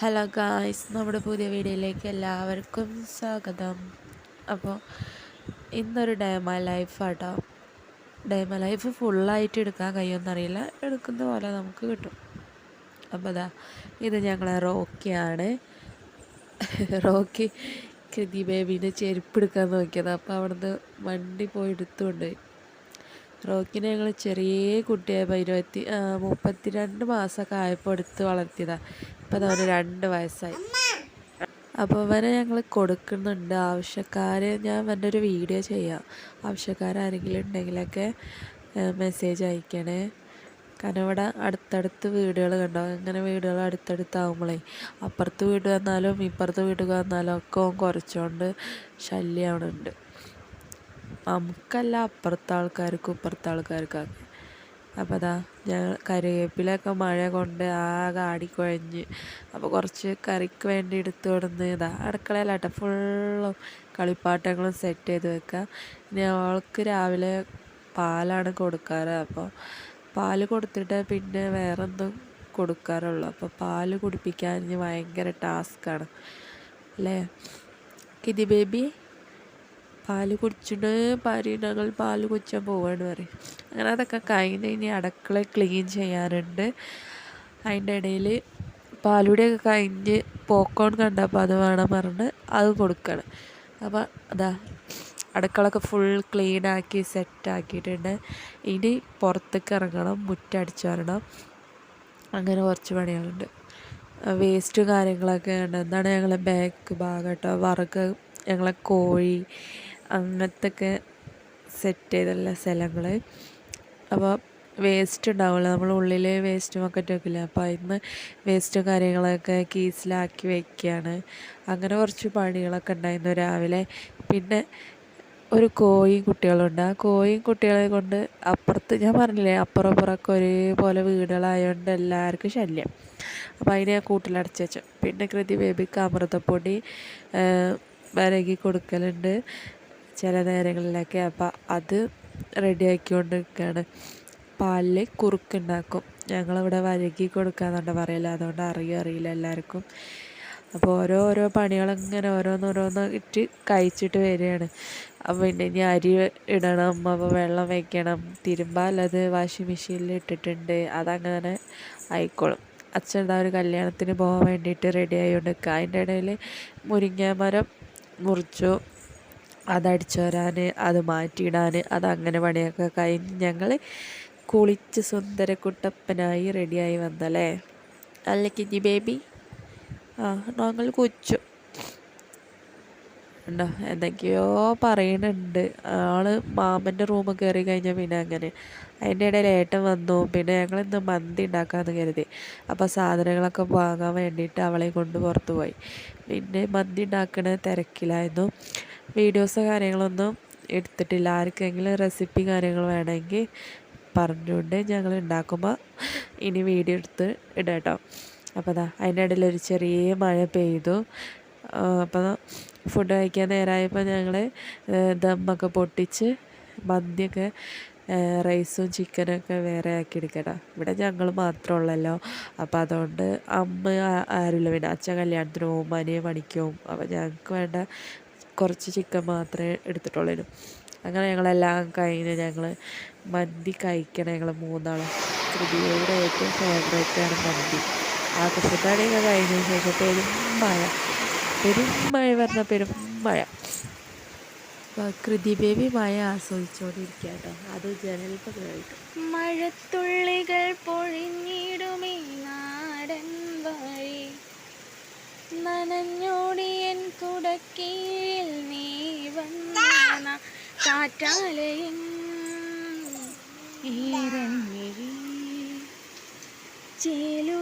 Hello guys നമ്മുടെ പുതിയ വീഡിയോയിലേക്ക് എല്ലാവർക്കും സ്വാഗതം. അപ്പോൾ ഇന്നൊരു ഡയമ ലൈഫ് ആട്ടോ. ഡയമ ലൈഫ് ഫുള്ളായിട്ട് എടുക്കാൻ കഴിയുമെന്നറിയില്ല. എടുക്കുന്ന പോലെ നമുക്ക് കിട്ടും. അപ്പോൾ അതാ ഇത് ഞങ്ങളെ റോക്കിയാണ്. റോക്കി കൃതി ബേബീന്റെ ചെരുപ്പ് എടുക്കാൻ നോക്കിയത്. അപ്പോൾ അവിടുന്ന് വണ്ടി പോയി എടുത്തുകൊണ്ട് റോക്കിനെ ഞങ്ങൾ ചെറിയ കുട്ടിയായപ്പോൾ ഇരുപത്തി മുപ്പത്തിരണ്ട് മാസമൊക്കെ ആയപ്പോൾ എടുത്ത് വളർത്തിയതാണ് ഇപ്പം അവന് രണ്ട് വയസ്സായി. അപ്പോൾ അവനെ ഞങ്ങൾ കൊടുക്കുന്നുണ്ട് ആവശ്യക്കാരെ. ഞാൻ അവന്റെ ഒരു വീഡിയോ ചെയ്യാം. ആവശ്യക്കാരെങ്കിലും ഉണ്ടെങ്കിലൊക്കെ മെസ്സേജ് അയക്കണേ. കാരണം ഇവിടെ അടുത്തടുത്ത് വീടുകൾ കണ്ടോ? ഇങ്ങനെ വീടുകൾ അടുത്തടുത്താവുമ്പോളേ അപ്പുറത്ത് വീട് വന്നാലും ഇപ്പുറത്ത് വീട് വന്നാലും ഒക്കെ കുറച്ചുകൊണ്ട് ശല്യമാണുണ്ട് നമുക്കല്ല അപ്പുറത്തെ ആൾക്കാർക്കും ഇപ്പുറത്തെ ആൾക്കാർക്കൊക്കെ അപ്പോൾ അതാ ഞങ്ങൾ കറിവേപ്പിലൊക്കെ മഴ കൊണ്ട് ആകെ ആടിക്കുഴഞ്ഞ്. അപ്പോൾ കുറച്ച് കറിക്ക് വേണ്ടി എടുത്തു കൊടുന്ന് ഇതാ അടുക്കളയിലാട്ടെ ഫുള്ളും കളിപ്പാട്ടങ്ങളും സെറ്റ് ചെയ്ത് വെക്കുക ഇനി അവൾക്ക് രാവിലെ പാലാണ് കൊടുക്കാറ്. അപ്പോൾ പാൽ കൊടുത്തിട്ട് പിന്നെ വേറൊന്നും കൊടുക്കാറുള്ളൂ. അപ്പോൾ പാൽ കുടിപ്പിക്കാൻ ഭയങ്കര ടാസ്ക്കാണ് അല്ലേ? കിതി ബേബി പാൽ കുടിച്ചിട്ട് പരിണകൾ പാൽ കുടിച്ചാൽ പോവാണ് പറയും. അങ്ങനെ അതൊക്കെ കഴിഞ്ഞ് ഇനി അടുക്കള ക്ലീൻ ചെയ്യാറുണ്ട് അതിന്റെ ഇടയിൽ പാലൂടെയൊക്കെ കഴിഞ്ഞ് പോക്കോൺ കണ്ടപ്പോൾ അത് വേണം പറഞ്ഞ് അത് കൊടുക്കണം. അപ്പോൾ അതാ അടുക്കളൊക്കെ ഫുൾ ക്ലീൻ ആക്കി സെറ്റ് ആക്കിയിട്ടുണ്ട്. ഇനി പുറത്തേക്ക് ഇറങ്ങണം മുറ്റടിച്ചു വരണം. അങ്ങനെ കുറച്ച് പണികളുണ്ട്. വേസ്റ്റ് കാര്യങ്ങളൊക്കെ ഉണ്ട്. എന്താണ് ഞങ്ങളെ ബാക്ക് ഭാഗം കേട്ടോ വറക്ക് ഞങ്ങളെ കോഴി അങ്ങനത്തൊക്കെ സെറ്റ് ചെയ്തുള്ള സ്ഥലങ്ങൾ അപ്പോൾ വേസ്റ്റ് ഉണ്ടാവില്ല നമ്മൾ ഉള്ളിൽ വേസ്റ്റ് ബക്കറ്റ് വെക്കില്ല? അപ്പോൾ അതിന്ന് വേസ്റ്റ് കാര്യങ്ങളൊക്കെ കീസിലാക്കി വയ്ക്കുകയാണ് അങ്ങനെ കുറച്ച് പണികളൊക്കെ ഉണ്ടായിരുന്നു രാവിലെ. പിന്നെ ഒരു കോയും കുട്ടികളുണ്ട്. ആ കോയും കുട്ടികളെ കൊണ്ട് അപ്പുറത്ത് ഞാൻ പറഞ്ഞില്ലേ അപ്പുറം അപ്പുറമൊക്കെ ഒരേപോലെ വീടുകളായതുകൊണ്ട് എല്ലാവർക്കും ശല്യം. അപ്പോൾ അതിനെ ഞാൻ കൂട്ടിലടച്ച് വെച്ചു. പിന്നെ കൃതി ബേബിക്ക് അമൃതപ്പൊടി വരകി കൊടുക്കലുണ്ട്. ചില നേരങ്ങളിലൊക്കെ അപ്പം അത് റെഡിയാക്കിക്കൊണ്ട് നിൽക്കുകയാണ് പാലിൽ കുറുക്കുണ്ടാക്കും. ഞങ്ങളിവിടെ വരകി കൊടുക്കാന്നുണ്ട് പറയില്ല അതുകൊണ്ട് അറിയോ അറിയില്ല എല്ലാവർക്കും. അപ്പോൾ ഓരോ ഓരോ പണികളിങ്ങനെ ഓരോന്നോരോന്ന് ഇട്ട് കഴിച്ചിട്ട് വരികയാണ്. അപ്പോൾ പിന്നെ ഇനി അരി ഇടണം അപ്പോൾ വെള്ളം വയ്ക്കണം തിരുമ്പാലത് വാഷിംഗ് മെഷീനിൽ ഇട്ടിട്ടുണ്ട്. അതങ്ങനെ ആയിക്കോളും. അച്ഛൻ ഒരു കല്യാണത്തിന് പോകാൻ വേണ്ടിയിട്ട് റെഡി ആയിക്കൊണ്ട് നിൽക്കുക അതിന്റെ ഇടയിൽ മുരിങ്ങാമരം മുറിച്ചു. അതടിച്ചു വരാൻ അത് മാറ്റിയിടാൻ അതങ്ങനെ പണിയൊക്കെ കഴിഞ്ഞ് ഞങ്ങൾ കുളിച്ച് സുന്ദരക്കുട്ടപ്പനായി റെഡിയായി വന്നല്ലേ? അല്ല കിഞ്ഞി ബേബി? ആ ഞങ്ങൾ കൊച്ചു. ഉണ്ടോ? എന്തൊക്കെയോ പറയുന്നുണ്ട് ആൾ മാമന്റെ റൂമ് കയറി കഴിഞ്ഞാൽ പിന്നെ അങ്ങനെ. അതിന്റെ ഇടയിൽ ഏട്ടൻ വന്നു. പിന്നെ ഞങ്ങൾ ഇന്ന് മന്തി ഉണ്ടാക്കാമെന്ന് കരുതി. അപ്പോൾ സാധനങ്ങളൊക്കെ വാങ്ങാൻ വേണ്ടിയിട്ട് അവളെ കൊണ്ട് പുറത്തു പോയി. പിന്നെ മന്തി ഉണ്ടാക്കണ തിരക്കിലായിരുന്നു. വീഡിയോസ് കാര്യങ്ങളൊന്നും എടുത്തിട്ടില്ല. ആർക്കെങ്കിലും റെസിപ്പി കാര്യങ്ങൾ വേണമെങ്കിൽ പറഞ്ഞുകൊണ്ട് ഞങ്ങൾ ഉണ്ടാക്കുമ്പോൾ ഇനി വീഡിയോ എടുത്ത് ഇടാം കേട്ടോ. അപ്പോൾ അതാ അതിന്റെ ഇടയിൽ ഒരു ചെറിയ മഴ പെയ്തു. അപ്പോൾ ഫുഡ് കഴിക്കാൻ നേരമായപ്പോൾ ഞങ്ങൾ ദമ്മൊക്കെ പൊട്ടിച്ച് മന്തിയൊക്കെ റൈസും ചിക്കനൊക്കെ വേറെ ആക്കി എടുക്കണം ഇവിടെ ഞങ്ങൾ മാത്രമുള്ളല്ലോ അപ്പോൾ അതുകൊണ്ട് അമ്മ ആരുമില്ല. പിന്നെ അച്ഛൻ കല്യാണത്തിന് പോകും അനിയെ പണിക്കും അപ്പോൾ ഞങ്ങൾക്ക് വേണ്ട കുറച്ച് ചിക്കൻ മാത്രമേ എടുത്തിട്ടുള്ളൂ അങ്ങനെ ഞങ്ങളെല്ലാം കഴിഞ്ഞ് ഞങ്ങൾ മന്തി കഴിക്കണം ഞങ്ങൾ മൂന്നാളും. കൃതിയുടെ ഏറ്റവും ഫേവറേറ്റാണ് മന്തി. ആ ഫുഡാണെങ്കിൽ കഴിഞ്ഞതിന് ശേഷം പെരും മഴ. പെരും മഴ പറഞ്ഞ പെരും മഴ. കൃതി ബേബി മഴ ആസ്വദിച്ചുകൊണ്ടിരിക്കുക കേട്ടോ അത് ജനലിപ്പോൾ കേട്ടു മഴത്തുള്ളികൾ പൊഴിഞ്ഞിടുമേ നാടൻ നനഞ്ഞോടിയൻ കുടക്കീഴിൽ നീ വന്ന കാറ്റാലയും ചേലു